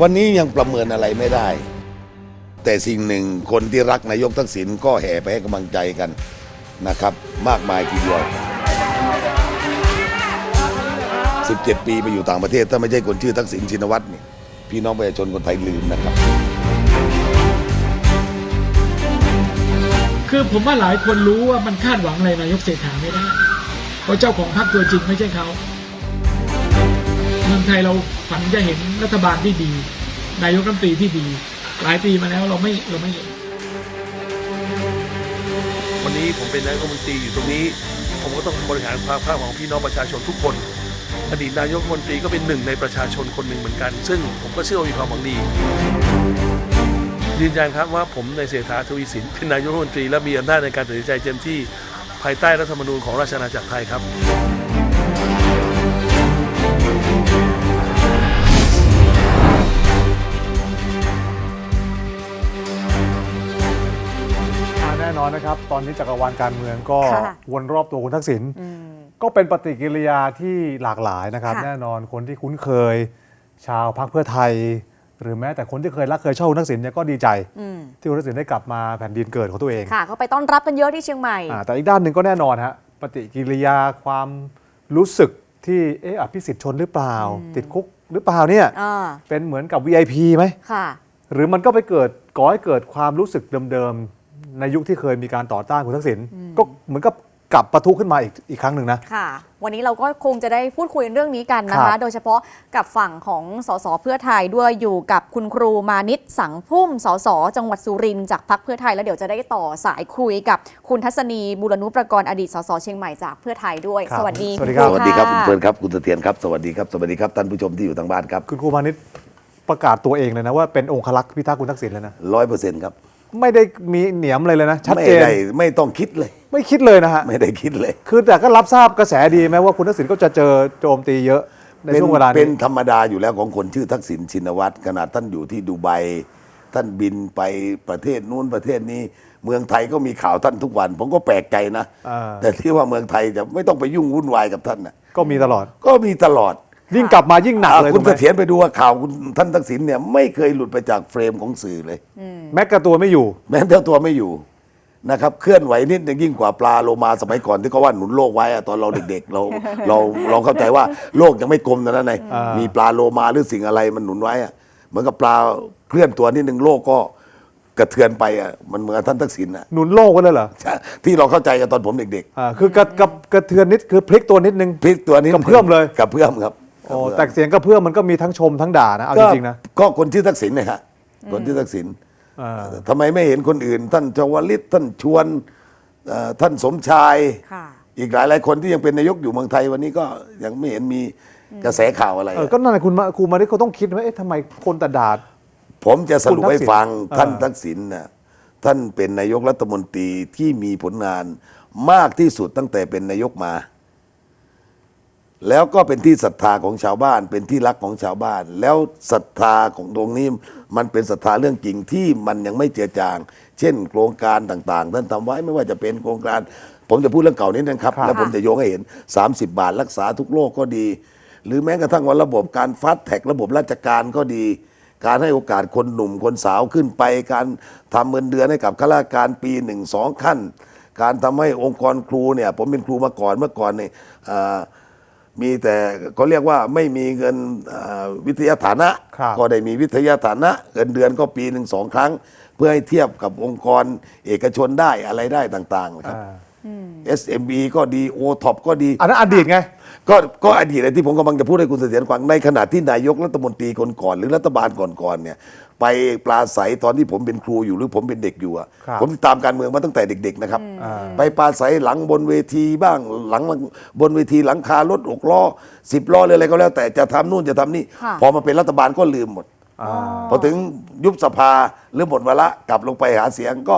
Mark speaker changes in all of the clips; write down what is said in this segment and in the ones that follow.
Speaker 1: วันนี้ยังประเมินอะไรไม่ได้ แต่สิ่งหนึ่งคนที่รักนายกทักษิณก็แห่ไปให้กำลังใจกันนะครับ มากมายทีเดียว 17 ปีไปอยู่ต่างประเทศ ถ้าไม่ใช่คนชื่อทักษิณชินวัตรนี่พี่น้องประชาชนคนไทยลืมนะครับ
Speaker 2: คือผมว่าหลายคนรู้ว่ามันคาดหวังอะไรนายกเศรษฐาไม่ได้ เพราะเจ้าของพรรคตัวจริงไม่ใช่เขา ไทยเราฝันจะเห็นรัฐบาลที่ดี นายกรัฐมนตรีที่ดี หลายปีมาแล้วเราไม่เราไม่เห็น
Speaker 3: วันนี้ผมเป็นนายกรัฐมนตรีอยู่ตรงนี้ ผมก็ต้องบริหารความภาคของพี่น้องประชาชนทุกคนอดีตนายกรัฐมนตรีก็เป็นหนึ่งในประชาชนคนหนึ่งเหมือนกัน ซึ่งผมก็เชื่อว่ามีความหวังดียืนยันครับว่าผมในเศรษฐาทวีสินเป็นนายกรัฐมนตรีและมีอำนาจในการตัดสินใจเต็มที่ภายใต้รัฐธรรมนูญของราชอาณาจักรไทยครับ
Speaker 4: น่นอนนะครับ ตอนนี้จักรวาลการเมืองก็
Speaker 5: ค่ะ
Speaker 4: วนรอบตัวคุณทักษิณ
Speaker 5: อืม
Speaker 4: ก็เป็นปฏิกิริยาที่หลากหลายนะครับ
Speaker 5: ค่ะ
Speaker 4: แน่นอนคนที่คุ้นเคย ชาวพรรคเพื่อไทย หรือแม้แต่คนที่เคยรักเคยชอบคุณทักษิณเนี่ยก็ดีใจ
Speaker 5: อืม
Speaker 4: ที่คุณทักษิณได้กลับมาแผ่นดินเกิดของตัวเอง
Speaker 5: ค่ะเขาไปต้อนรับกันเยอะที่เชียงใหม่
Speaker 4: อ่าแต่อีกด้านหนึ่งก็แน่นอนฮะปฏิกิริยาความรู้สึกที่เอะอภิสิทธิ์ชนหรือเปล่า ติดคุกหรือเปล่าเนี่ย
Speaker 5: อ่า
Speaker 4: เป็นเหมือนกับ VIP ไหม
Speaker 5: ค่ะ
Speaker 4: หรือมันก็ไปเกิดก่อให้เกิดความรู้สึกเดิมๆ ในยุคที่เคยมีการต่อต้านคุณทักษิณก็เหมือนกับกลับประทุขึ้นมาอีกอีกครั้งหนึ่งนะ
Speaker 5: ค่ะ วันนี้เราก็คงจะได้พูดคุยเรื่องนี้กันนะ
Speaker 4: ครั
Speaker 5: คะ
Speaker 4: บ
Speaker 5: โดยเฉพาะกับฝั่งของสสเพื่อไทยด้วยอยู่กับคุณครูมานิตสังพุ่มสสจังหวัดสุรินทร์จากพักเพื่อไทยแล้วเดี๋ยวจะได้ต่อสายคุยกับคุณทัศนีบุรณุประกรณ์อดีตสสเชียงใหม่จากเพื่อไทยด้วย
Speaker 4: ครับ
Speaker 5: สวัสดี
Speaker 4: สวัสดี
Speaker 5: ณ
Speaker 4: ครับ
Speaker 1: สวัสดีครับะคุณเฟิร์นครับคุณเสถียรครับสวัสดีครับสวัสดีครับท่านผู้ชมที่อยู่ทางบ้านครับ
Speaker 4: คุณครูมานิตประกาศตัวเองเลยนะว่าเป็นองครักษ์พิทักษ์คุณทักษิณเลยนะ
Speaker 1: ร้อยเปอร์เซ็นต์ครับ
Speaker 4: ไม่ได้มีเหนียมเลยเลยนะ ชัด
Speaker 1: ไม่
Speaker 4: เจน
Speaker 1: ได้ไม่ต้องคิดเลย
Speaker 4: ไม่คิดเลยนะฮะ
Speaker 1: ไม่ได้คิดเลย
Speaker 4: คือแต่ก็รับทราบกระแสดีไหมว่าคุณทักษิณก็จะเจอโจมตีเยอะใน
Speaker 1: เป็น
Speaker 4: ช่วงเวลา
Speaker 1: เป็
Speaker 4: นี้
Speaker 1: นธรรมดาอยู่แล้วของคนชื่อทักษิณชินวัตรขนาดท่านอยู่ที่ดูไบท่านบินไปประเทศนู้นประเทศนี้ เมืองไทยก็มีข่าวท่านทุกวัน ผมก็แปลกใจนะ
Speaker 4: อ่า
Speaker 1: แต่ที่ว่าเมืองไทยจะไม่ต้องไปยุ่งวุ่นวายกับท่านนะ
Speaker 4: ก็มีตลอด
Speaker 1: ก็มีตลอด
Speaker 4: ยิ่งกลับมายิ่งหนัก
Speaker 1: อ่า
Speaker 4: เลย
Speaker 1: คุณ
Speaker 4: ถูกไห
Speaker 1: เส
Speaker 4: ม
Speaker 1: ถียรไปดูว่าข่าวคุณท่านทักษิณเนี่ยไม่เคยหลุดไปจากเฟรมของสื่อเลย
Speaker 4: แม้กระตัวไม่อยู่
Speaker 1: แม้เจ้าตัวไม่อยู่นะครับ เคลื่อนไหวนิดนึงยิ่งกว่าปลาโลมาสมัยก่อนที่เขาว่าหนุนโลกไว้อะตอนเราเด็กๆ เราเราเราเข้าใจว่าโลกยังไม่กลมนะนั่นไง
Speaker 4: อ่ามี
Speaker 1: มีปลาโลมาหรือสิ่งอะไรมันหนุนไว้อะเหมือนกับปลาเคลื่อนตัวนิดนึงโลกก็กระเทือนไปอะมันเหมือนกับท่านทักษิณอะ
Speaker 4: หนุนโลกไว้เลยเหรอ
Speaker 1: ใช่ที่เราเข้าใจกันตอนผมเด็ก
Speaker 4: อ่าคือกระกระกระเทือนนิดคือพลิกตัวนิดนึง
Speaker 1: ๆพลิกตัวนี้
Speaker 4: กระเพื่อมเลย
Speaker 1: กับเพื่อมครับ
Speaker 4: โอ้แต่เสียงกระเพื่อมมันก็มีทั้งชมทั้งด่านะเอาจริงๆนะ
Speaker 1: ก็คนชื่อทักษิณเนยฮะคนชื่อทักษิณ
Speaker 4: อ่า
Speaker 1: ทำไมไม่เห็นคนอื่น ท่านชวลิตท่านชวนเอ่อท่านสมชาย
Speaker 5: ค่ะ
Speaker 1: อีกหลายหลายๆคนที่ยังเป็นนายกอยู่เมืองไทยวันนี้ก็ยังไม่เห็นมีกระแสข่าวอะไร
Speaker 4: เออก็นั่นแหละคุณมาครูมานิดเขาต้องคิดว่าเอ๊ะทำไมคนแต่ด่า
Speaker 1: ผมจะสรุปให้ฟัง
Speaker 4: คุณทั
Speaker 1: ท่าน
Speaker 4: กษิณ
Speaker 1: ทักษิณนะท่านเป็นนายกรัฐมนตรีที่มีผลงานมากที่สุดตั้งแต่เป็นนายกมา แล้วก็เป็นที่ศรัทธาของชาวบ้าน เป็นที่รักของชาวบ้าน แล้วศรัทธาของตรงนี้มันเป็นศรัทธาเรื่องจริงที่มันยังไม่เจือจาง เช่น โครงการต่างๆท่านทำไว้ไม่ว่าจะเป็นโครงการ ผมจะพูดเรื่องเก่านิดนึงครับ
Speaker 4: ครับ
Speaker 1: แล้วผมจะโยงให้เห็น 30 บาทรักษาทุกโรคก็ดี หรือแม้กระทั่งว่าระบบการฟาสแท็กระบบราชการก็ดี การให้โอกาสคนหนุ่มคนสาวขึ้นไป การทำเงินเดือนให้กับข้าราชการปีหนึ่งสองขั้น การทำให้องค์กรครูเนี่ยผมเป็นครูมาก่อนเมื่อก่อนเนี่ยอ่า มีแต่เขาเรียกว่าไม่มีเงินอ่าวิทยาฐานะ
Speaker 4: ครับ
Speaker 1: ก็ได้มีวิทยาฐานะ เงินเดือนก็ปีหนึ่งสองครั้ง เพื่อให้เทียบกับองค์กรเอกชนได้อะไรได้ต่างๆนะครับ
Speaker 4: อ่า
Speaker 1: SME ก็ดี o t o p ก็ดี
Speaker 4: อันนั้นอดีตไง
Speaker 1: ก็ก็อดีตเลยที่ผมกำลังจะพูดให้คุณเสถียรฟังในขณะที่นายกรัฐมนตรีคนก่อนหรือรัฐบาลก่อนๆเนี่ย ไปปลาใสตอนที่ผมเป็นครูอยู่หรือผมเป็นเด็กอยู่อะ
Speaker 4: ครับ
Speaker 1: ผมติดตามการเมืองมาตั้งแต่เด็ก ๆ นะครับ
Speaker 4: อ่า
Speaker 1: ไปปลาใสหลังบนเวทีบ้างหลังบนเวทีหลังคารถอกล้อสิบล้อหรืออะไรก็แล้ว แต่จะทำนู่นจะทำนี่
Speaker 5: ค่ะ
Speaker 1: พอมาเป็นรัฐบาลก็ลืมหมด
Speaker 4: อ่า
Speaker 1: พอถึงยุบสภาหรือหมดเวลากลับลงไปหาเสียงก็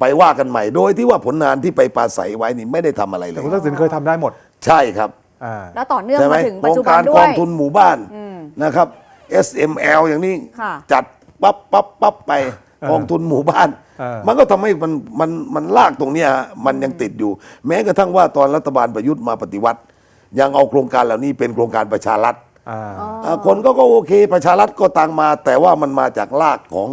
Speaker 1: ไปว่ากันใหม่โดยที่ว่าผลงานที่ไปปราศัยไว้นี่ไม่ได้ทำอะไรเล
Speaker 4: แต่
Speaker 1: ย
Speaker 4: คุณทักษิณเคยทำได้หมด
Speaker 1: ใช่ครับ
Speaker 4: อ่า
Speaker 5: แล้วต่อเนื่อง
Speaker 1: ใช่ไหม
Speaker 5: มาถึง
Speaker 1: โค
Speaker 5: ปั
Speaker 1: ร
Speaker 5: จ
Speaker 1: ง
Speaker 5: จุบั
Speaker 1: กานร
Speaker 5: ด้
Speaker 1: ก
Speaker 5: ว
Speaker 1: อยงทุนหมู่บ้านนะครับ SML อย่างนี้
Speaker 5: ค่ะ
Speaker 1: จัดปั๊บปั๊บปั๊บไปกองทุนหมู่บ้าน
Speaker 4: เออ
Speaker 1: มันก็ทำให้มันมันมันลากตรงเนี้ยฮะมันยังติดอยู่ แม้กระทั่งว่าตอนรัฐบาลประยุทธ์มาปฏิวัติ ยังเอาโครงการเหล่านี้เป็นโครงการประชารัฐ
Speaker 4: อ่า
Speaker 5: อ๋อ
Speaker 1: อ่าคนก็ก็โอเคประชารัฐก็ตังมา แต่ว่ามันมาจากรากของ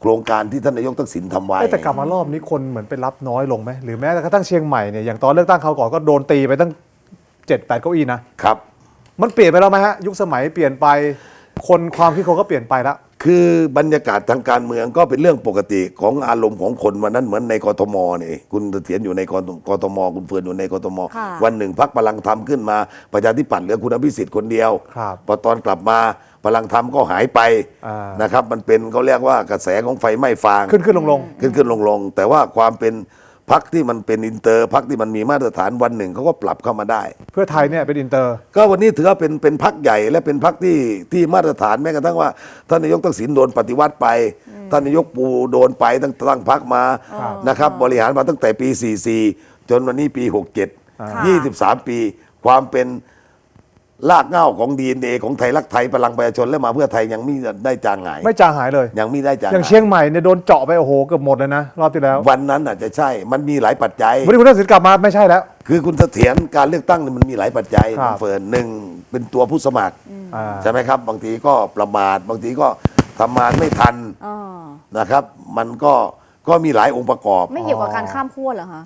Speaker 1: โครงการที่ท่านนายกทักษิณทำไว้
Speaker 4: เอ้ยแต่กลับมารอบนี้คนเหมือนไปรับน้อยลงไหมหรือแม้แต่กระทั่งเชียงใหม่เนี่ยอย่างตอนเลือกตั้งเขาวก่อนก็โดนตีไปตั้ง เจ็ดแปดเก้าอี้นะครับ มันเปลี่ยนไปแล้วไหมฮะ ยุคสมัยเปลี่ยนไปคนความคิดคนก็เปลี่ยนไปแล้ว
Speaker 1: คือบรรยากาศทางการเมืองก็เป็นเรื่องปกติของอารมณ์ของคนวันนั้นเหมือนในกทมนี่คุณเสถียรอยู่ในกทกทมคุณเฟื่อนอยู่ในกทม
Speaker 5: ค่ะ
Speaker 1: วันหนึ่งพักพลังธรรมขึ้นมา ประชาธิปัตย์เหลือคุณอภิสิทธิ์คนเดียว
Speaker 4: ครับ
Speaker 1: พอตอนกลับมาพลังธรรมก็หายไป
Speaker 4: อ่าน
Speaker 1: นะครับ มันเป็นเขาเรียกว่ากระแสของไฟไหม้ฟาง
Speaker 4: ขึ้นขึ้นลงลง
Speaker 1: ขึ้นขึ้นลงลงแต่ว่าความเป็น พักที่มันเป็นอินเตอร์พักที่มันมีมาตรฐานวันหนึ่งเขาก็ปรับเข้ามาได้
Speaker 4: เพื่อไทยเนี่ยเป็นอินเตอร์
Speaker 1: ก็วันนี้ถือว่าเป็นเป็นพักใหญ่และเป็นพักที่ที่มาตรฐานแม้กระทั่งว่าท่านนายกทักษิณโดนปฏิวัติไปท่านนายกปูโดนไปตั้งตั้งพักมา
Speaker 4: ครับ
Speaker 1: นะครับบริหารมาตั้งแต่ปี 44 จนวันนี้ปี
Speaker 5: ค่ะ
Speaker 1: 67 23 ปี ความเป็น ลากเหง้าของ DNA ของไทยรักไทยพลังประชาชนและมาเพื่อไทยยังไม่ได้จางหาย
Speaker 4: ไม่จางหายเลย
Speaker 1: ยังไม่ได้จาง
Speaker 4: อย่าง
Speaker 1: หาย
Speaker 4: เชียงใหม่เนี่ยโดนเจาะไปโอ้โหเกือบหมดเลยนะรอบที่แล้ว
Speaker 1: วันนั้นอาจจะใช่ มันมีหลายปัจจัย
Speaker 4: วันนี้คุณทักษิณกลับมาไม่ใช่แล้ว
Speaker 1: คือคุณเสถียรการเลือกตั้งเนี่ยมันมีหลายปัจจัย
Speaker 4: ครับ
Speaker 1: เฟิร์นหนึ่งเป็นตัวผู้สมัคร
Speaker 4: อ่า
Speaker 1: ใช่ไหมครับ บางทีก็ประมาทบางทีก็ทำงานไม่ทัน
Speaker 5: อ๋อ
Speaker 1: นะครับ มันก็ก็มีหลายองค์ประกอบ
Speaker 5: ไม่เกี่ยวกับการข้ามขั้วเหรอคะ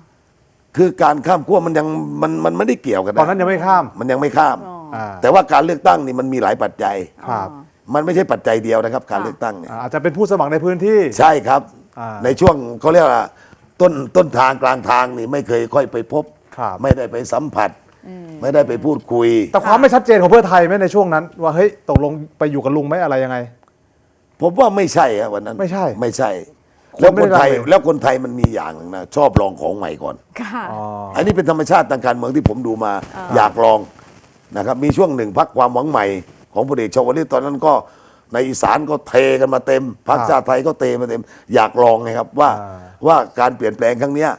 Speaker 1: คือการข้ามขั้วมันยังมันมันไม่ได้เกี่ยวกัน
Speaker 4: ตอนนั้นยังไม่ข้าม
Speaker 1: มันยังไม่ข้าม
Speaker 5: อ๋อ
Speaker 4: อ่า
Speaker 1: แต่ว่าการเลือกตั้งนี่มันมีหลายปัจจัย
Speaker 4: ครับ
Speaker 1: มันไม่ใช่ปัจจัยเดียวนะครับ การเลือกตั้งเนี่ย
Speaker 4: อ่าอาจจะเป็นผู้สมัครในพื้นที่
Speaker 1: ใช่ครับ
Speaker 4: อ่า
Speaker 1: ในช่วงเขาเรียกว่าต้นต้นทางกลางทางนี่ไม่เคยค่อยไปพบ
Speaker 4: ครับ
Speaker 1: ไม่ได้ไปสัมผัส ไม่ได้ไปพูดคุย
Speaker 4: แต่ความไม่ชัดเจนของเพื่อไทยไหมในช่วงนั้น ว่าเฮ้ยตกลงไปอยู่กับลุงไหมอะไรยังไง
Speaker 1: ผมว่าไม่ใช่อะวันนั้น
Speaker 4: ไม่ใช่
Speaker 1: ไม่ใช่
Speaker 4: คน
Speaker 1: แล้ว
Speaker 4: ไม่
Speaker 1: คน
Speaker 4: ได้
Speaker 1: ไทย
Speaker 4: รังเล
Speaker 1: แล้วคนไทยมันมีอย่างหนึ่งนะชอบลองของใหม่ก่อน
Speaker 5: ค่ะ
Speaker 4: อ๋อ
Speaker 1: อันนี้เป็นธรรมชาติทางการเมืองที่ผมดูมา
Speaker 5: อ่า
Speaker 1: อยากลอง นะครับมีช่วงหนึ่งพักความหวังใหม่ของพลเอกชวลิตตอนนั้นก็ในอีสานก็เทกันมาเต็มพักชาติไทยก็เทมาเต็ม อยากลองไงครับว่า
Speaker 4: อ่า
Speaker 1: ว่าการเปลี่ยนแปลงครั้งเนี้ย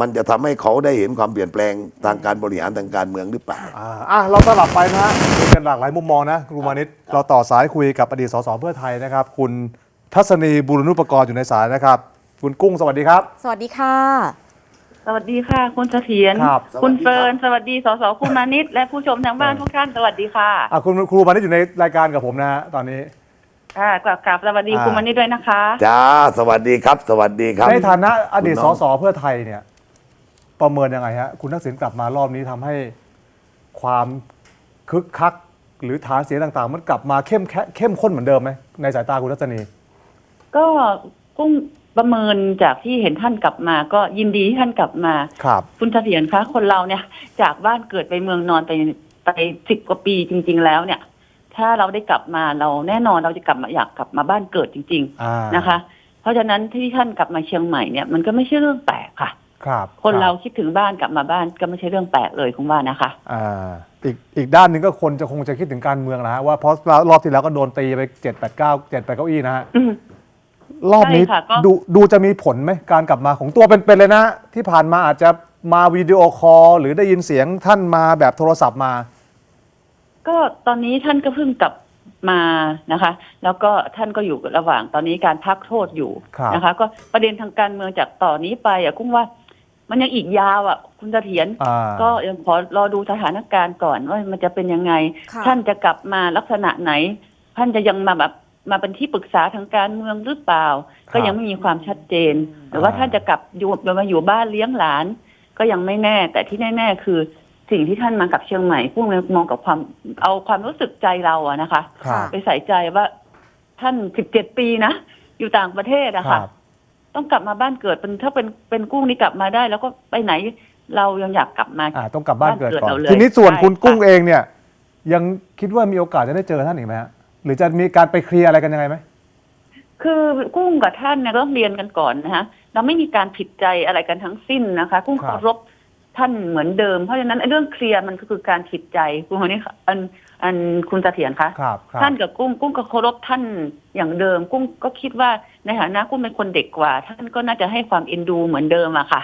Speaker 1: มันจะทำให้เขาได้เห็นความเปลี่ยนแปลงทางการบริหารทางการเมืองหรือเปล่า
Speaker 4: อ่าอะเราสลับไปนะฮะคุยกันหลากหลายมุมมองนะครูมานิตเราต่อสายคุยกับอดีตสสเพื่อไทยนะครับ คุณทัศนีบุรณุปกรณ์อยู่ในสายนะครับ คุณกุ้งสวัสดีครับ
Speaker 5: สวัสดีค่ะ
Speaker 6: สวัสดีค่ะ คุณเสถียร
Speaker 4: ครับ
Speaker 6: คุณ
Speaker 1: สวัสดีครับ
Speaker 6: เฟิร์นสวัสดีสสคุณมานิตและผู้ชมทางบ้านทุกท่านสวัสดีค่ะ
Speaker 4: อะคุณครูมานิตอยู่ในรายการกับผมนะฮะตอนนี้
Speaker 6: ค่ะกลับกลับสวัสดี
Speaker 4: อ่า
Speaker 6: คุณมานิตด้วยนะคะ
Speaker 1: จ้าสวัสดีครับ สวัสดีครับ
Speaker 4: ในฐานะอดีต
Speaker 1: คุณ
Speaker 4: ส
Speaker 1: น้อง
Speaker 4: สเพื่อไทยเนี่ย ประเมินยังไงฮะคุณทักษิณกลับมารอบนี้ทำให้ความคึกคัก หรือฐานเสียงต่าง ๆ มันกลับมาเข้มแค่เข้มข้นเหมือนเดิมไหมในสายตาคุณทัศนี
Speaker 6: ก็กุ้ง ประเมินจากที่เห็นท่านกลับมา ก็ยินดีที่ท่านกลับมา
Speaker 4: ครับ
Speaker 6: คุณเสถียรคะคนเราเนี่ย จากบ้านเกิดไปเมืองนอนไปไปสิบกว่าปีจริง ๆ แล้วเนี่ย ถ้าเราได้กลับมาเราแน่นอนเราจะกลับมาอยากกลับมาบ้านเกิดจริง
Speaker 4: อ่า
Speaker 6: ๆ นะคะ เพราะฉะนั้นที่ท่านกลับมาเชียงใหม่เนี่ยมันก็ไม่ใช่เรื่องแปลกค่ะ
Speaker 4: ครับ
Speaker 6: คนเราคิดถึงบ้านกลับมาบ้านก็ไม่ใช่เรื่องแปลกเลยคุณว่านะคะ
Speaker 4: อ่าอีกอีกด้านหนึ่งก็คนจะคงจะคิดถึงการเมืองนะฮะว่าเพราะรอบที่แล้วก็โดนตีไปเจ็ดแปดเก้าเจ็ดแปดเก้าอี้นะฮะ
Speaker 6: อืม
Speaker 4: รอบนี้
Speaker 6: ใช่ค่ะก็
Speaker 4: ดูดูจะมีผลไหมการกลับมาของตัวเป็นๆเลยนะ ที่ผ่านมาอาจจะมาวิดีโอคอลหรือได้ยินเสียงท่านมาแบบโทรศัพท์มา
Speaker 6: ก็ตอนนี้ท่านก็เพิ่งกลับมานะคะ แล้วก็ท่านก็อยู่ระหว่างตอนนี้การพักโทษอยู่
Speaker 4: ครับ
Speaker 6: นะคะ ก็ประเด็นทางการเมืองจากต่อนนี้ไปอะกุ้งว่า มันยังอีกยาวอะ คุณเสถียร
Speaker 4: อ่า
Speaker 6: ก็ยังขอรอดูสถานการณ์ก่อนว่ามันจะเป็นยังไง
Speaker 5: ค่ะ
Speaker 6: ท่านจะกลับมาลักษณะไหน ท่านจะยังมาแบบ มาเป็นที่ปรึกษาทางการเมืองหรือเปล่า ก็ยังไม่มีความชัดเจน หรือว่าท่านจะกลับอยู่มาอยู่บ้านเลี้ยงหลาน ก็ยังไม่แน่ แต่ที่แน่ ๆ คือสิ่งที่ท่านมากับเชียงใหม่พวกมองกับความเอาความรู้สึกใจเราอะนะคะ
Speaker 4: ครับ
Speaker 6: ไปใส่ใจว่าท่านสิบเจ็ดปีนะอยู่ต่างประเทศอะ
Speaker 4: ค
Speaker 6: ค่ะ
Speaker 4: รับ
Speaker 6: ต้องกลับมาบ้านเกิดเป็นถ้าเป็นเป็นกุ้งนี่กลับมาได้ แล้วก็ไปไหนเรายังอยากกลับมา
Speaker 4: อ่าต้องกลับบ้านเกิดก่อน
Speaker 6: บ้านเกิดเราเลย
Speaker 4: ทีนี้ส่วน
Speaker 6: ใช่
Speaker 4: คุณ
Speaker 6: ค่ะ
Speaker 4: กุ้งเองเนี่ย ยังคิดว่ามีโอกาสจะได้เจอท่านอีกไหมฮะ หรือจะมีการไปเคลียร์อะไรกันยังไงไหม
Speaker 6: คือกุ้งกับท่านเนี่ยก็ต้องเรียนกันก่อนนะคะเราไม่มีการผิดใจอะไรกันทั้งสิ้นนะคะ กุ้ง
Speaker 4: ครับ
Speaker 6: เคารพท่านเหมือนเดิมเพราะฉะนั้นไอ้เรื่องเคลียร์มันก็คือการผิดใจคุณคนนี้ค่ะอันอันคุณเสถียรคะ
Speaker 4: ครับครับ
Speaker 6: ท่านกับกุ้งกุ้งก็เคารพท่านอย่างเดิม กุ้งก็คิดว่าในฐานะกุ้งเป็นคนเด็กกว่า ท่านก็น่าจะให้ความเอ็นดูเหมือนเดิมอะค่ะ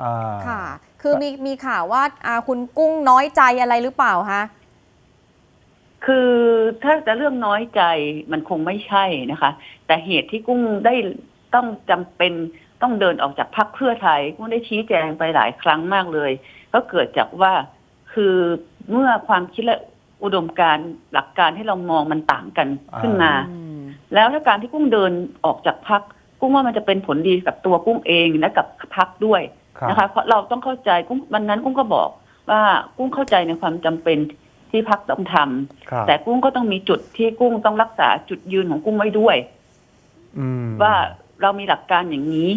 Speaker 4: อ่า
Speaker 5: ค่ะ คือมีมีข่าวว่าอ่าคุณกุ้งน้อยใจอะไรหรือเปล่าคะ
Speaker 6: คือถ้าจะเรื่องน้อยใจมันคงไม่ใช่นะคะ แต่เหตุที่กุ้งได้ต้องจำเป็นต้องเดินออกจากพรรคเพื่อไทยกุ้งได้ชี้แจงไปหลายครั้งมากเลย ก็เกิดจากว่าคือเมื่อความคิดและอุดมการณ์หลักการที่เรามองมันต่างกัน
Speaker 4: อ่า
Speaker 6: ขึ้นมา แล้วถ้าการที่กุ้งเดินออกจากพักกุ้งว่ามันจะเป็นผลดีกับตัวกุ้งเองและกับพักด้วย
Speaker 4: ครับ
Speaker 6: นะคะ เพราะเราต้องเข้าใจกุ้งวันนั้นกุ้งก็บอกว่ากุ้งเข้าใจในความจำเป็น ที่พักต้องทำ
Speaker 4: ครับ
Speaker 6: แต่กุ้งก็ต้องมีจุดที่กุ้งต้องรักษาจุดยืนของกุ้งไว้ด้วย
Speaker 4: อืม
Speaker 6: ว่าเรามีหลักการอย่างนี้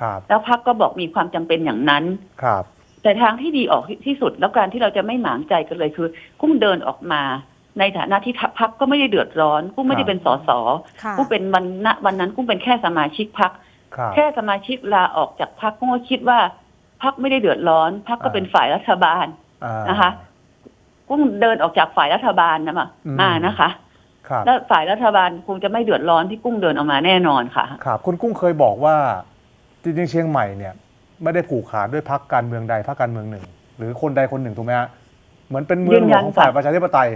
Speaker 4: ครับ
Speaker 6: แล้วพักก็บอกมีความจำเป็นอย่างนั้น
Speaker 4: ครับ
Speaker 6: แต่ทางที่ดีออกที่สุดแล้วการที่เราจะไม่หมางใจกันเลยคือ กุ้งเดินออกมา ในฐานะที่พักก็ไม่ได้เดือดร้อน กุ้งไม่ได้เป็นสส
Speaker 5: ค่ะ
Speaker 6: กุ้งเป็นวันณวันนั้นกุ้งเป็นแค่สมาชิกพัก
Speaker 4: ครับ
Speaker 6: แค่สมาชิกลาออกจากพักกุ้งก็คิดว่าพักไม่ได้เดือดร้อนพักก็
Speaker 4: อ่า
Speaker 6: เป็นฝ่ายรัฐบาล
Speaker 4: อ่า
Speaker 6: นะคะ กุ้งเดินออกจากฝ่ายรัฐบาลนะมา
Speaker 4: อืม
Speaker 6: มานะคะ
Speaker 4: ครับ
Speaker 6: แล้วฝ่ายรัฐบาลคงจะไม่เดือดร้อนที่กุ้งเดินออกมาแน่นอนค่ะ
Speaker 4: ครับคุณกุ้งเคยบอกว่าจริงๆเชียงใหม่เนี่ยไม่ได้ผูกขาดด้วยพักการเมืองใดพักการเมืองหนึ่ง หรือคนใดคนหนึ่งถูกไหมฮะเหมือนเป็นเมืองหลวงของฝ่ายประชาธิปไตย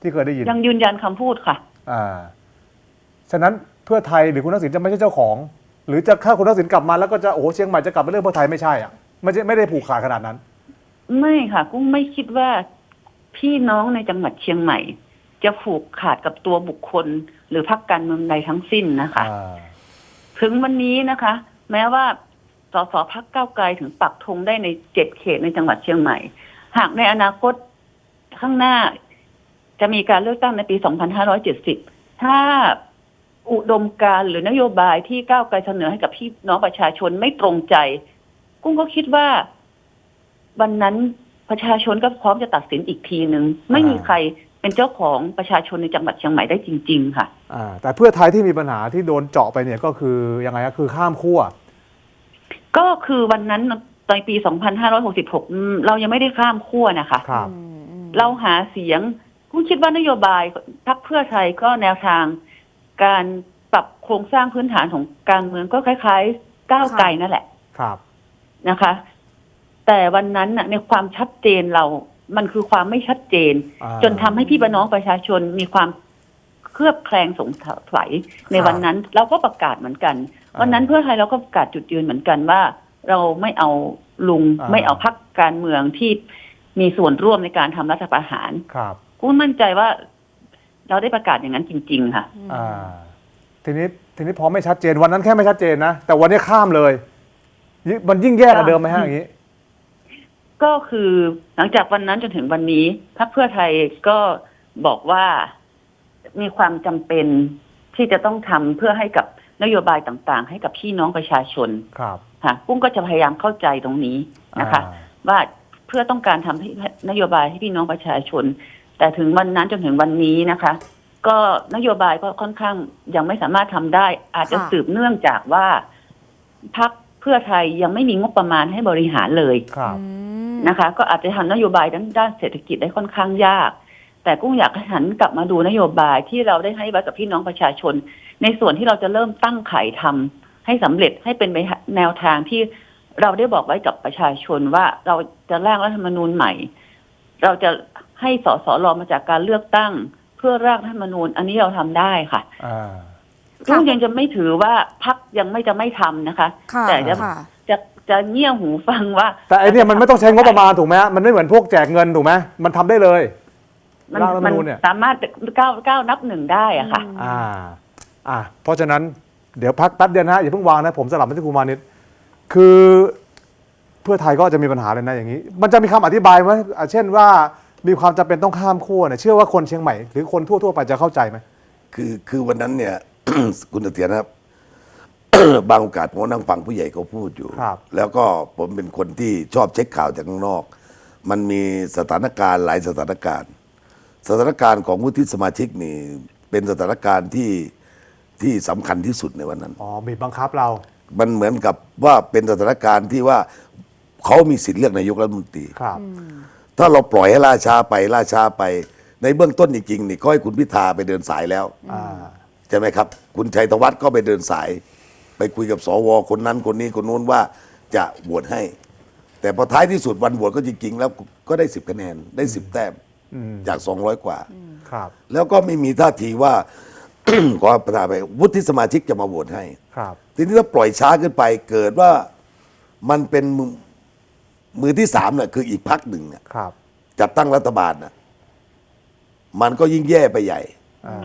Speaker 4: ที่เคยได้ยิน
Speaker 6: ยังยืนยันคำพูดค่ะ
Speaker 4: อ่าฉะนั้นเพื่อไทยหรือคุณทักษิณจะไม่ใช่เจ้าของ หรือจะถ้าคุณทักษิณกลับมาแล้วก็จะโอ้โหเชียงใหม่จะกลับมาเรื่องเพื่อไทยไม่ใช่อะไม่ใช่ไม่ได้ผูกขาดขนาดนั้น
Speaker 6: ไม่ค่ะ กุ้งไม่คิดว่า พี่น้องในจังหวัดเชียงใหม่ จะผูกขาดกับตัวบุคคล หรือพรรคการเมืองใดทั้งสิ้นนะคะ
Speaker 4: อ่า
Speaker 6: ถึงวันนี้นะคะ แม้ว่าสสพักก้าวไกลถึงปักธงได้ในเจ็ดเขตในจังหวัดเชียงใหม่ หากในอนาคตข้างหน้า จะมีการเลือกตั้งในปี 2570 ถ้าอุดมการณ์หรือนโยบายที่ก้าวไกลเสนอให้กับพี่น้องประชาชนไม่ตรงใจ กุ้งก็คิดว่า วันนั้น ประชาชนก็พร้อมจะตัดสินอีกทีหนึ่งไม่มีใครเป็นเจ้าของประชาชนในจังหวัดเชียงใหม่ได้จริง ๆ ค่ะ
Speaker 4: อ่าแต่เพื่อไทยที่มีปัญหาที่โดนเจาะไปเนี่ยก็คือยังไงก็คือข้ามขั้ว
Speaker 6: ก็คือวันนั้นในปี 2566อืมเรายังไม่ได้ข้ามขั้วนะคะ
Speaker 4: ครับ
Speaker 6: เราหาเสียงคุณคิดว่านโยบายพรรคเพื่อไทยก็แนวทาง การปรับโครงสร้างพื้นฐานของการเมืองก็คล้ายๆก้าวไกลนั่นแหละ
Speaker 4: ครับ
Speaker 6: นะคะ แต่วันนั้นน่ะในความชัดเจนเรา มันคือความไม่ชัดเจน
Speaker 4: อ่า
Speaker 6: จนทำให้พี่น้องประชาชนมีความเคลือบแคลงสงสัยในวันนั้นเราก็ประกาศเหมือนกัน
Speaker 4: อ่า
Speaker 6: วันนั้นเพื่อไทยเราก็ประกาศจุดยืนเหมือนกันว่า เราไม่เอาลุง
Speaker 4: อ่า
Speaker 6: ไม่เอาพักการเมืองที่มีส่วนร่วมในการทำรัฐประหาร
Speaker 4: ครับ
Speaker 6: กูมั่นใจว่า เราได้ประกาศอย่างนั้นจริง ๆ ค่ะ
Speaker 4: อ่า ทีนี้ทีนี้พอไม่ชัดเจนวันนั้นแค่ไม่ชัดเจนนะ แต่วันนี้ข้ามเลยยิ่งมันยิ่งแย่กว่าเดิมไหมฮะอย่างนี้
Speaker 6: ก็คือหลังจากวันนั้นจนถึงวันนี้พรรคเพื่อไทยก็บอกว่ามีความจำเป็นที่จะต้องทำเพื่อให้กับนโยบายต่างๆ ให้กับพี่น้องประชาชน
Speaker 4: ครับ
Speaker 6: ค่ะกุ้งก็จะพยายามเข้าใจตรงนี้นะคะ
Speaker 4: อ่า
Speaker 6: ว่าเพื่อต้องการทำให้นโยบายให้พี่น้องประชาชน แต่ถึงวันนั้นจนถึงวันนี้นะคะ ก็นโยบายก็ค่อนข้างยังไม่สามารถทำได้ อาจจะ
Speaker 5: ค่ะ
Speaker 6: สืบเนื่องจากว่าพรรคเพื่อไทยยังไม่มีงบประมาณให้บริหารเลย
Speaker 4: ครับ
Speaker 6: นะคะ ก็อาจจะทำนโยบายด้านด้านเศรษฐกิจได้ค่อนข้างยาก แต่กุ้งอยากให้หันกลับมาดูนโยบายที่เราได้ให้ไว้กับพี่น้องประชาชน ในส่วนที่เราจะเริ่มตั้งไข่ทำให้สำเร็จให้เป็นไปแนวทางที่เราได้บอกไว้กับประชาชนว่าเราจะร่างรัฐธรรมนูญใหม่ เราจะให้สสรมาจากการเลือกตั้ง เพื่อร่างรัฐธรรมนูญ อันนี้เราทำได้ค่ะ
Speaker 4: อ่า
Speaker 6: กุ้งยังจะไม่ถือว่าพักยังไม่จะไม่ทำนะคะ
Speaker 5: ค่ะ
Speaker 6: แต่จะ
Speaker 5: ค่ะ
Speaker 6: จะจะเงี่ยหูฟังว่า
Speaker 4: แต่ไอเนี่ยมันไม่ต้องใช้งบประมาณถูกไหมฮะมันไม่เหมือนพวกแจกเงินถูกไหมมันทำได้เลย
Speaker 6: มัน
Speaker 4: ร่างรัฐธรรม
Speaker 6: มัน
Speaker 4: นูญเนี่ย
Speaker 6: สามารถก้าวก้าวนับหนึ่งได้อะค่ะ
Speaker 4: อ่า อ่า เพราะฉะนั้นเดี๋ยวพักแป๊บเดียวนะฮะอย่าเพิ่งวางนะ ผมสลับมาที่ครูมานิดคือเพื่อไทยก็จะมีปัญหาเลยนะอย่างนี้ มันจะมีคำอธิบายไหมอะเช่นว่ามีความจำเป็นต้องข้ามขั้วเนี่ยเชื่อว่าคนเชียงใหม่ หรือคนทั่ว ๆ ไปจะเข้าใจไหม
Speaker 1: คือคือวันนั้นเนี่ย คุณเสถียรนะครับ บางโอกาสผมก็นั่งฟังผู้ใหญ่เขาพูดอยู่
Speaker 4: ครับ
Speaker 1: แล้วก็ผมเป็นคนที่ชอบเช็คข่าวจากข้างนอก มันมีสถานการณ์หลายสถานการณ์ สถานการณ์ของวุฒิสมาชิกนี่ เป็นสถานการณ์ที่ที่สำคัญที่สุดในวันนั้น
Speaker 4: อ๋อบีบบังคับเรา
Speaker 1: มันเหมือนกับว่าเป็นสถานการณ์ที่ว่าเขามีสิทธิ์เลือกนายกรัฐมนตรี
Speaker 4: ครับ
Speaker 1: ถ้าเราปล่อยให้ล่าช้าไปล่าช้าไป ในเบื้องต้นจริงๆนี่ก็ให้คุณพิธาไปเดินสายแล้ว
Speaker 4: อ่า
Speaker 1: ใช่ไหมครับ คุณชัยธวัฒน์ก็ไปเดินสาย ไปคุยกับสวคนนั้นคนนี้คนนู้นว่าจะโหวตให้ แต่พอท้ายที่สุดวันโหวตก็จริงๆ แล้วก็ได้สิบคะแนนได้สิบแต้ม
Speaker 4: อืม
Speaker 1: จากสองร้อยกว่า
Speaker 4: ครับ
Speaker 1: แล้วก็ไม่มีท่าทีว่า ขอประธานไปวุฒิสมาชิกจะมาโหวตให้
Speaker 4: ครับ
Speaker 1: ทีนี้ถ้าปล่อยช้าขึ้นไปเกิดว่ามันเป็นมือมือที่สามเนี่ยคืออีกพักหนึ่งเนี่ย
Speaker 4: ครับ
Speaker 1: จัดตั้งรัฐบาลนะมันก็ยิ่งแย่ไปใหญ่
Speaker 4: อ่า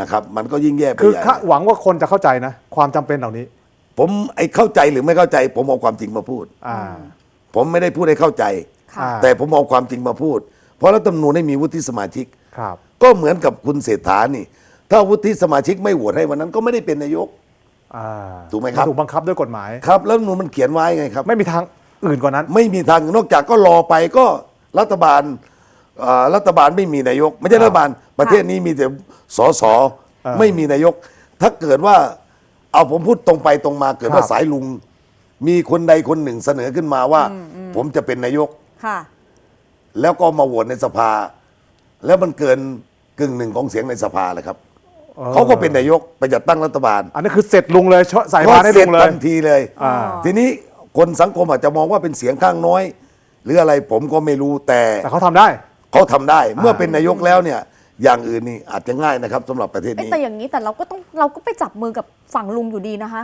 Speaker 1: นะครับ มันก็ยิ่งแย่ไป
Speaker 4: คือ
Speaker 1: ใหญ่
Speaker 4: คาดหวังว่าคนจะเข้าใจนะ ความจำเป็นเหล่านี้
Speaker 1: ผมไอ้เข้าใจหรือไม่เข้าใจ ผมเอาความจริงมาพูด
Speaker 4: อ่า
Speaker 1: ผมไม่ได้พูดให้เข้าใจ
Speaker 5: ค่ะ
Speaker 4: อ่า
Speaker 1: แต่ผมเอาความจริงมาพูด เพราะรัฐธรรมนูญให้มีวุฒิสมาชิก
Speaker 4: ครับ
Speaker 1: ก็เหมือนกับคุณเศรษฐานี่ ถ้าวุฒิสมาชิกไม่โหวตให้วันนั้นก็ไม่ได้เป็นนายก
Speaker 4: อ่า
Speaker 1: ถูกไหมครับ
Speaker 4: ถูกบังคับด้วยกฎหมาย
Speaker 1: ครับแล้วรัฐธรรมนูญมันเขียนไว้ไงครับ
Speaker 4: ไม่มีทางอื่นกว่านั้น
Speaker 1: ไม่มีทางนอกจากก็รอไปก็รัฐบาลเอ่อ รัฐบาลไม่มีนายก ไม่ใช่รัฐบาล ประเทศนี้มีแต่สส
Speaker 4: อ่า
Speaker 1: ไม่มีนายก ถ้าเกิดว่าเอาผมพูดตรงไปตรงมาเกิดว่า
Speaker 4: ครับ
Speaker 1: สายลุง มีคนใดคนหนึ่งเสนอขึ้นมาว่า ผมจะเป็นนายก
Speaker 5: ค่ะ
Speaker 1: แล้วก็มาโหวตในสภา แล้วมันเกินกึ่งหนึ่งของเสียงในสภาเลยครับ
Speaker 4: ออ
Speaker 1: เขาก็เป็นนายกไปจัดตั้งรัฐบาล
Speaker 4: อันนี้คือเสร็จลุงเลยชใส่บานให้
Speaker 1: เส
Speaker 4: ลุ
Speaker 1: ร็จ
Speaker 4: งเลย
Speaker 1: ทันทีเลย
Speaker 4: อ่า
Speaker 1: ทีนี้คนสังคมอาจจะมองว่าเป็นเสียงข้างน้อย หรืออะไรผมก็ไม่รู้แต่
Speaker 4: แต่เขาทำได้
Speaker 1: เขาทำได้เมื่อเป็นนายกแล้วเนี่ยอย่างอื่นนี่อาจจะง่ายนะครับสำหรับประเทศ
Speaker 5: เอ้ย
Speaker 1: นี้
Speaker 5: แต่อย่างนี้แต่เราก็ต้องเราก็ไปจับมือกับฝั่งลุงอยู่ดีนะคะ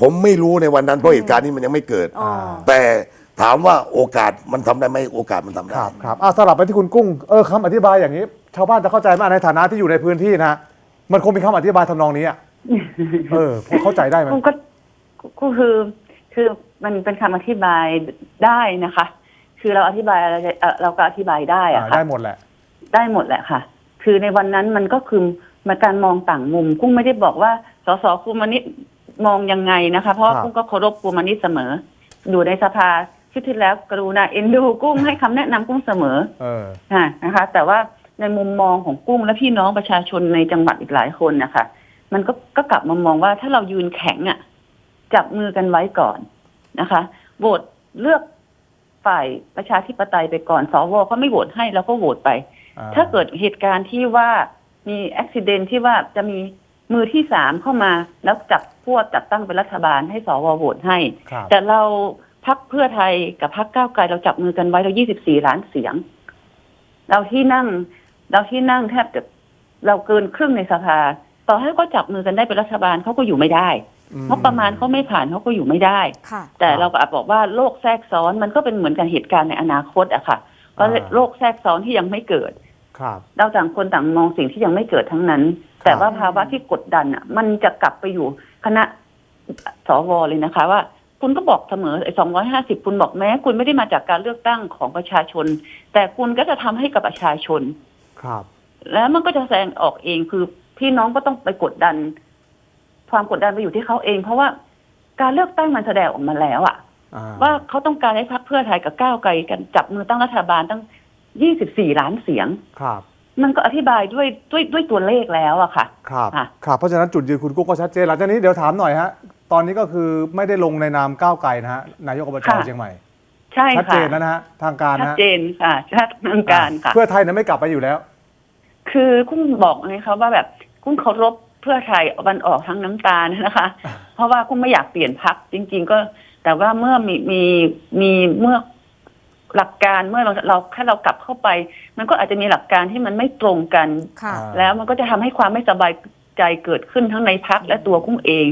Speaker 1: ผมไม่รู้ในวันนั้นเพราะเหตุการณ์นี้มันยังไม่เกิด
Speaker 5: อ๋อ
Speaker 1: แต่ถามว่าโอกาสมันทำได้ไหมโอกาสมันทำ
Speaker 4: ค
Speaker 1: ได้
Speaker 4: รับครับอะสลับไปที่คุณกุ้งเออคำอธิบายอย่างนี้ ชาวบ้านจะเข้าใจมากในฐานะที่อยู่ในพื้นที่นะมันคงมีคำอธิบายทำนองนี้อะเออพอเข้าใจได้ไหม
Speaker 6: ก็ก็ก็คือคือมันเป็นคำอธิบายได้นะคะ คือเราอธิบายอะไรเอ่อเราก็อธิบายได้
Speaker 4: อ่า
Speaker 6: อะค่ะ
Speaker 4: ได้หมดแหละ
Speaker 6: ได้หมดแหละค่ะ คือในวันนั้นมันก็คือมาการมองต่างมุม กุ้งไม่ได้บอกว่า สสครูมานิดมองยังไงนะคะ เพราะว่า
Speaker 4: ครับ
Speaker 6: กุ้งก็เคารพครูมานิดเสมอ อยู่ในสภาชุดที่แล้วกรุณาเอ็นดูกุ้งให้คำแนะนำกุ้งเสมอ
Speaker 4: เออ
Speaker 6: ค่ะนะคะ แต่ว่าในมุมมองของกุ้งและพี่น้องประชาชนในจังหวัดอีกหลายคนนะคะมันก็ก็กลับมามองว่าถ้าเรายืนแข็งอะ่ะจับมือกันไว้ก่อนนะคะโหวตเลือก ฝ่ายประชาธิปไตยไปก่อนสวเขาไม่โหวตให้เราก็โหวตไป
Speaker 4: อ่า
Speaker 6: ถ้าเกิดเหตุการณ์ที่ว่ามีอุบิเหตุที่ว่าจะมีมือที่สามเข้ามาแล้วจับพวกจัดตั้งเป็นรัฐบาลให้สวโหวตให้
Speaker 4: ครับ
Speaker 6: แต่เราพักเพื่อไทยกับพักก้าวไกลเราจับมือกันไว้เรา24 ล้านเสียง เราที่นั่ง เราที่นั่งแทบจะเราเกินครึ่งในสภา ต่อให้ก็จับมือกันได้เป็นรัฐบาลเขาก็อยู่ไม่ได้
Speaker 4: อืม
Speaker 6: เพราะประมาณเขาไม่ผ่านเขาก็อยู่ไม่ได้
Speaker 5: ค่ะ
Speaker 6: แต่เราก็อาจบอกว่าโรคแทรกซ้อนมันก็เป็นเหมือนกันเหตุการณ์ในอนาคตอะค่ะก็
Speaker 4: อ่า
Speaker 6: โรคแทรกซ้อนที่ยังไม่เกิด
Speaker 4: ครับ
Speaker 6: เราต่างคนต่างมองสิ่งที่ยังไม่เกิดทั้งนั้น แต่ว่าภาวะที่กดดันอะ มันจะกลับไปอยู่คณะสวเลยนะคะ ว่า คุณก็บอกเสมอไอ้สองร้อยห้าสิบคุณบอกแม้ คุณไม่ได้มาจากการเลือกตั้งของประชาชน แต่คุณก็จะทำให้กับประชาชน
Speaker 4: ครับ
Speaker 6: แล้วมันก็จะแสดงออกเองคือพี่น้องก็ต้องไปกดดัน ความกดดันไปอยู่ที่เขาเอง เพราะว่าการเลือกตั้งมันแสดงออกมาแล้วอะ
Speaker 4: อ่า
Speaker 6: ว่าเขาต้องการให้พรรคเพื่อไทยกับก้าวไกลกันจับมือตั้งรัฐบาลตั้งยี่สิบสี่ล้านเสียง
Speaker 4: ครับ
Speaker 6: มันก็อธิบายด้วยด้วยด้วยตัวเลขแล้วอะค่ะ
Speaker 4: ครับ
Speaker 6: ค่ะ
Speaker 4: ครับ เพราะฉะนั้นจุดยืนคุณกุ้งก็ชัดเจนหลังจากนี้เดี๋ยวถามหน่อยฮะ ตอนนี้ก็คือไม่ได้ลงในนามก้าวไกลนะฮะ นายกอบจ
Speaker 6: ค่ะ
Speaker 4: เชียงใหม่
Speaker 6: ใช่
Speaker 4: ชัด
Speaker 6: ค่ะ
Speaker 4: เจนแล้วนะฮะ ทางการ
Speaker 6: ชัด
Speaker 4: นะฮะ
Speaker 6: เจนค่ะชัดทางการค่ะ
Speaker 4: เพื่อไทยนั้นไม่กลับไปอยู่แล้ว
Speaker 6: คือกุ้งบอกไงคะว่าแบบกุ้งเคารพ เพื่อไทยวันออกทั้งน้ำตานะคะ เพราะว่ากุ้งไม่อยากเปลี่ยนพักจริง ๆ ก็ แต่ว่าเมื่อมีมีมีเมื่อหลักการเมื่อเราเราถ้าเรากลับเข้าไป มันก็อาจจะมีหลักการที่มันไม่ตรงกัน
Speaker 5: ค่ะ
Speaker 4: อ่า
Speaker 6: แล้วมันก็จะทำให้ความไม่สบายใจเกิดขึ้นทั้งในพักและตัวกุ้งเอง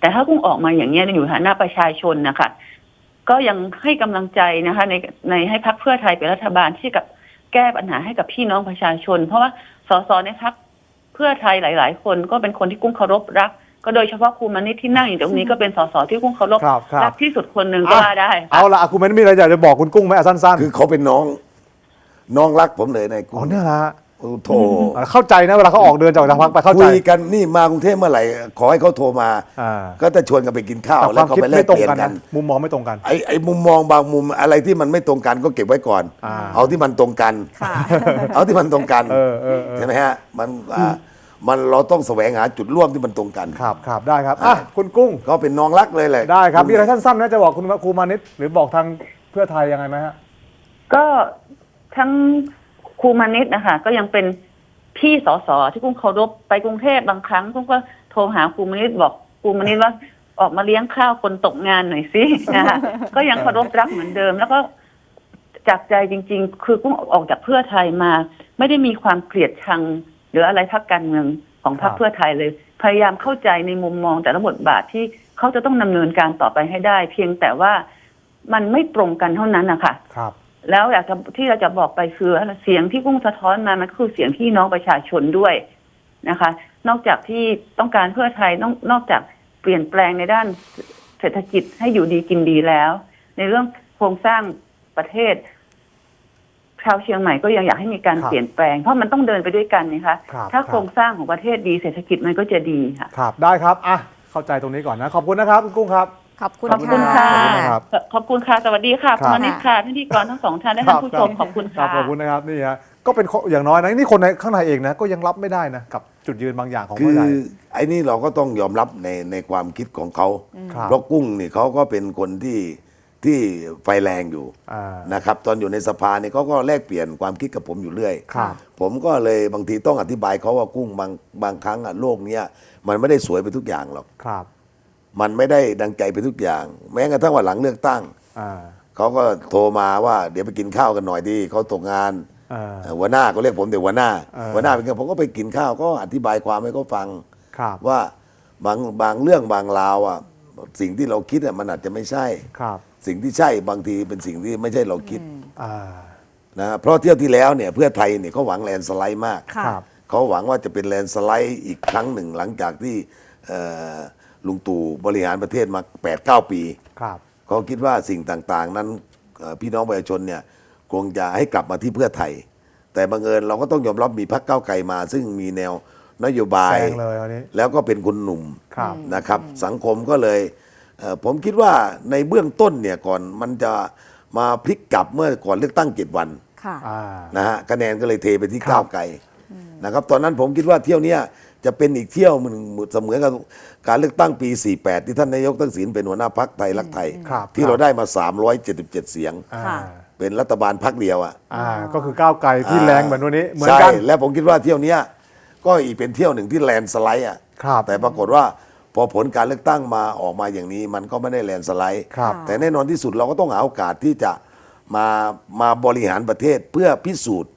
Speaker 6: แต่ถ้ากุ้งออกมาอย่างเงี้ยอยู่ฐานะประชาชนนะคะก็ยังให้กำลังใจนะคะ ในในให้พักเพื่อไทยเป็นรัฐบาลที่กับแก้ปัญหาให้กับพี่น้องประชาชน เพราะว่าสสในพัก เพื่อไทยหลาย ๆ คนก็เป็นคนที่กุ้งเคารพรัก ก็โดยเฉพาะครูมานิตที่นั่งอยู่ตรงนี้ก็เป็นสสที่กุ้งเคารพ
Speaker 4: ครับครับ
Speaker 6: รักที่สุดคนหนึ่งก็ว่าได้ค่ะ
Speaker 4: เอาละคุณไม่มีอะไรอยากจะบอกคุณกุ้งไหมอะสั้น
Speaker 1: คือเขาเป็นน้อง น้องรักผมเลยนาย
Speaker 4: ๆ
Speaker 1: กู
Speaker 4: อ๋อเนี่ยนะฮะ
Speaker 1: โอ้โถ
Speaker 4: อะเข้าใจนะเวลาเขาออกเดินจากทางพักไปเข้าใจ
Speaker 1: คุยกันนี่มากรุงเทพเมื่อไหร่ ขอให้เขาโทรมา
Speaker 4: อ่า
Speaker 1: ก็จะชวนกันไปกินข้าว
Speaker 4: แต่ค
Speaker 1: แล้ว
Speaker 4: วาม
Speaker 1: ก็
Speaker 4: คิด
Speaker 1: ไปแล
Speaker 4: ไม่
Speaker 1: ก
Speaker 4: ตรง
Speaker 1: เปลี่ย
Speaker 4: กัน
Speaker 1: นกั
Speaker 4: นะ
Speaker 1: น
Speaker 4: มุมมองไม่ตรงกัน
Speaker 1: ไอ้ไอ้มุมมองบางมุมอะไรที่มันไม่ตรงกันก็เก็บไว้ก่อน
Speaker 4: อ่า
Speaker 1: เอาที่มันตรงกัน
Speaker 5: ค่ะ
Speaker 1: เอาที่มันตรงกัน
Speaker 4: เออเออเออ
Speaker 1: ใช่ไหมฮะมันอ่ามันเราต้องแสวงหาจุดร่วมที่มันตรงกัน
Speaker 4: ครับครับได้ครับอะคุณกุ้ง
Speaker 1: ก็เป็นน้องรักเลยแหละ
Speaker 4: ได้ครับมีอะไรสั้นๆนะจะบอกคุณครูมานิตหรือบอกทางเพื่อไทยยังไงไหมฮะ
Speaker 6: ก็ทั้ง ครูมานิตนะคะก็ยังเป็นพี่สสที่กุ้งเคารพไปกรุงเทพบางครั้งกุ้งก็โทรหาครูมานิตบอกครูมานิตว่าออกมาเลี้ยงข้าวคนตกงานหน่อยสินะคะก็ยังเคารพรักเหมือนเดิม แล้วก็จากใจจริง ๆ คือกุ้งออกจากเพื่อไทยมา ไม่ได้มีความเกลียดชัง หรืออะไรพักการเมืองของพรรคเพื่อไทยเลย พยายามเข้าใจในมุมมองแต่ละบทบาทที่เขาจะต้องดำเนินการต่อไปให้ได้ เพียงแต่ว่ามันไม่ตรงกันเท่านั้นนะคะ
Speaker 4: ครับ
Speaker 6: แล้วอยากจะที่เราจะบอกไปคือเสียงที่กุ้งสะท้อนมามันก็คือเสียงพี่น้องประชาชนด้วยนะคะ นอกจากที่ต้องการเพื่อไทยนอกนอกจากเปลี่ยนแปลงในด้านเศรษฐกิจให้อยู่ดีกินดีแล้ว ในเรื่องโครงสร้างประเทศชาวเชียงใหม่ก็ยังอยากให้มีการ
Speaker 4: ครับ
Speaker 6: เปลี่ยนแปลง เพราะมันต้องเดินไปด้วยกันนะคะ
Speaker 4: ครับ
Speaker 6: ถ้า
Speaker 4: ครับ
Speaker 6: โครงสร้างของประเทศดีเศรษฐกิจมันก็จะดีค่ะ
Speaker 4: ครับได้ครับอะเข้าใจตรงนี้ก่อนนะ ขอบคุณนะครับคุณกุ้งครับ
Speaker 5: ขอบคุณ
Speaker 6: ขอบคุณ
Speaker 5: ค่ะ
Speaker 6: ค่ะ
Speaker 4: ขอบคุณนะครับ
Speaker 6: ขอบคุณค่ะ สวัสดีค่ะ
Speaker 4: ค
Speaker 6: คุ
Speaker 4: รั
Speaker 6: ณ
Speaker 4: บ
Speaker 6: มณิษฐ์ค่ะท่านพิธีกรทั้งสองท่านและท่านผู้ชมขอบคุณ
Speaker 4: ครั
Speaker 6: ค่ะ
Speaker 4: บขอบคุณนะครับนี่ฮะก็เป็นข้ออย่างน้อยนะนี่คนในข้างในเองนะก็ยังรับไม่ได้นะกับจุดยืนบางอย่างของ
Speaker 1: คื
Speaker 4: เพื่อ
Speaker 1: อ
Speaker 4: ไทย
Speaker 1: ไอ้นี่เราก็ต้องยอมรับในในความคิดของเขา
Speaker 4: ครับ
Speaker 1: เพราะกุ้งนี่เขาก็เป็นคนที่ที่ไฟแรงอยู่
Speaker 4: อ่า
Speaker 1: นะครับ ตอนอยู่ในสภาเนี่ยเขาก็แลกเปลี่ยนความคิดกับผมอยู่เรื่อย
Speaker 4: ครับ
Speaker 1: ผมก็เลยบางทีต้องอธิบายเขาว่ากุ้งบางบางครั้งอะโลกเนี้ยมันไม่ได้สวยไปทุกอย่างหรอก
Speaker 4: ครับ
Speaker 1: มันไม่ได้ดังใจไปทุกอย่าง แม้กระทั่งว่าหลังเลือกตั้ง
Speaker 4: อ่า
Speaker 1: เขาก็โทรมาว่าเดี๋ยวไปกินข้าวกันหน่อยดีเขาตกงาน
Speaker 4: อ่า
Speaker 1: เอ่อหัวหน้าก็เรียกผมแต่หัวหน้า
Speaker 4: เออ
Speaker 1: หัวหน้าเป็นไงผมก็ไปกินข้าวก็อธิบายความให้เขาฟัง
Speaker 4: ครับ
Speaker 1: ว่าบางบางเรื่องบางราวอะสิ่งที่เราคิดอะมันอาจจะไม่ใช่
Speaker 4: ครับ
Speaker 1: สิ่งที่ใช่บางทีเป็นสิ่งที่ไม่ใช่เราคิด
Speaker 4: อ่า
Speaker 1: นะเพราะเที่ยวที่แล้วเนี่ยเพื่อไทยเนี่ยเขาหวังแลนด์สไลด์มาก
Speaker 5: ค่ะ
Speaker 4: ครับ
Speaker 1: เขาหวังว่าจะเป็นแลนด์สไลด์อีกครั้งหนึ่งหลังจากที่เอ่อ ลุงตู่บริหารประเทศมา8-9ปี
Speaker 4: ครับ
Speaker 1: เขาคิดว่าสิ่งต่างๆ นั้นเอ่อพี่น้องประชาชนเนี่ยคงจะให้กลับมาที่เพื่อไทย แต่บังเอิญเราก็ต้องยอมรับมีพรรคก้าวไกลมา ซึ่งมีแนวนโยบาย
Speaker 4: แซงเลยวันนี้
Speaker 1: แล้วก็เป็นคนหนุ่ม
Speaker 4: ครับ
Speaker 1: นะครับ สังคมก็เลยเอ่อผมคิดว่าในเบื้องต้นเนี่ยก่อนมันจะมาพลิกกลับเมื่อก่อนเลือกตั้งเจ็ดวัน
Speaker 5: ค่ะ
Speaker 4: อ่า
Speaker 1: นะฮะคะแนนก็เลยเทไปที่
Speaker 4: ครับ
Speaker 1: ก้าวไกลนะครับ ตอนนั้นผมคิดว่าเที่ยวเนี้ย จะเป็นอีกเที่ยวหนึ่งเสมือนกับการเลือกตั้งปี 48 ที่ท่านนายกทักษิณเป็นหัวหน้าพักไทยรักไทย
Speaker 4: ครับ
Speaker 1: ที่เราได้มา 377 เสียง
Speaker 4: อ่า
Speaker 5: ค่ะ
Speaker 1: เป็นรัฐบาลพักเดียวอะ
Speaker 4: อ่าก็คือก้าวไกลที่แรงเหมือนวันนี้ เหมือน
Speaker 1: ใช่
Speaker 4: กัน
Speaker 1: และผมคิดว่าเที่ยวเนี้ยก็อีกเป็นเที่ยวหนึ่งที่แลนด์สไลด์อะ
Speaker 4: ครับ
Speaker 1: แต่ปรากฏว่าพอผลการเลือกตั้งมาออกมาอย่างนี้ มันก็ไม่ได้แลนด์สไลด์
Speaker 4: ครับ
Speaker 1: แต่แน่นอนที่สุดเราก็ต้องหาโอกาสที่จะมามาบริหารประเทศเพื่อพิสูจน์
Speaker 4: อ่า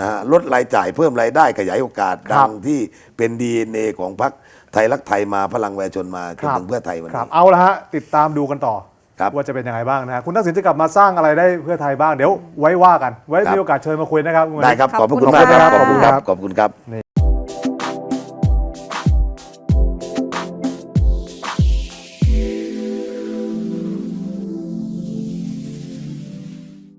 Speaker 1: นะฮะลดรายจ่ายเพิ่มรายได้ขยายโอกาส
Speaker 4: ครั
Speaker 1: ดั
Speaker 4: บ
Speaker 1: งที่เป็นดีเอของพรรคไทยรักไทยมาพลังประชาชนมาจนถึงเพื่อไทยวัน
Speaker 4: ครั
Speaker 1: นี้
Speaker 4: บเอาละฮะติดตามดูกันต่อ
Speaker 1: ครับ
Speaker 4: ว่าจะเป็นยังไงบ้างนะฮะคุณทักษิณจะกลับมาสร้างอะไรได้เพื่อไทยบ้างเดี๋ยวไว้ว่ากัน ไว้
Speaker 1: ครับ
Speaker 4: มีโอกาสเชิญมาคุยนะครับณ
Speaker 1: ได้ครับ ขอบพระคุณ
Speaker 5: ขอบ
Speaker 1: มาก
Speaker 5: คุณ
Speaker 1: ครับ
Speaker 5: ครับ
Speaker 1: ขอบคุณครับ ขอบคุณครับ